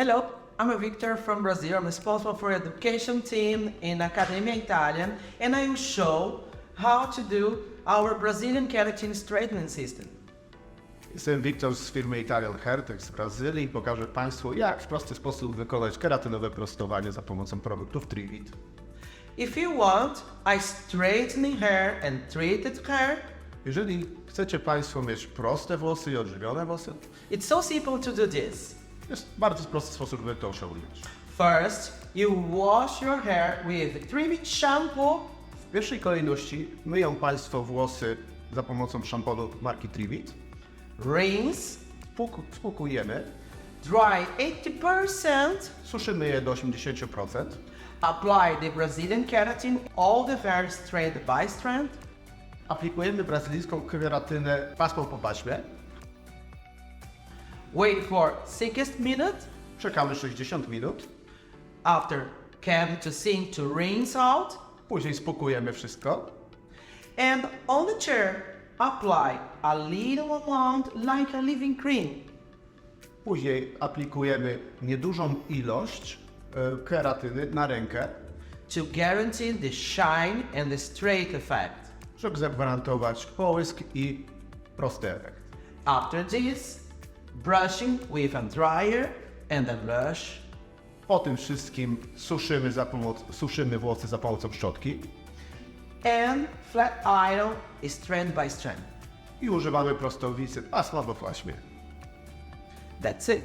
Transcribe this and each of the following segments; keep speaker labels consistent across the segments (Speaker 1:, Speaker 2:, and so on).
Speaker 1: Hello, I'm Victor from Brazil. I'm responsible for education team in Academia Italian, and I will show how to do our Brazilian keratin straightening system.
Speaker 2: Jestem Wiktor z firmy Italian Hairtech z Brazylii i pokażę Państwu, jak w prosty sposób wykonać keratynowe prostowanie za pomocą produktów Trivit.
Speaker 1: If you want I straightening hair and treated hair,
Speaker 2: Jeżeli chcecie Państwo mieć proste włosy i odżywione włosy,
Speaker 1: it's so simple to do this.
Speaker 2: Jest bardzo prosty sposób, by to osiągnąć.
Speaker 1: First, you wash your hair with Trivit shampoo
Speaker 2: W pierwszej kolejności myją Państwo włosy za pomocą szamponu marki Trivit.
Speaker 1: rinse,
Speaker 2: Spłuku- Spłukujemy,
Speaker 1: dry 80%,
Speaker 2: suszymy je do 80%.
Speaker 1: apply the Brazilian keratin all the hair strand by strand,
Speaker 2: Aplikujemy brazylijską keratynę pasmą po paśmie.
Speaker 1: Wait for 60 minutes,
Speaker 2: Czekamy 60 minut.
Speaker 1: after come to sink to rinse out,
Speaker 2: Później spłukujemy wszystko.
Speaker 1: and on the chair apply a little amount like a living cream.
Speaker 2: Później aplikujemy niedużą ilość e, keratyny na rękę,
Speaker 1: to guarantee the shine and the straight effect.
Speaker 2: żeby zagwarantować połysk i prosty efekt.
Speaker 1: After this, brushing with a dryer and a brush,
Speaker 2: Po tym wszystkim suszymy, za pomoc, suszymy włosy za pomocą szczotki
Speaker 1: and flat iron strand by strand.
Speaker 2: i używamy prostowicy pasma po paśmie.
Speaker 1: That's it.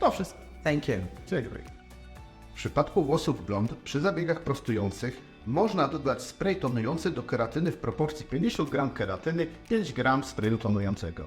Speaker 2: To wszystko.
Speaker 1: Thank you.
Speaker 2: Dziękuję.
Speaker 3: W przypadku włosów blond przy zabiegach prostujących można dodać spray tonujący do keratyny w proporcji 50 g keratyny, 5 g sprayu tonującego.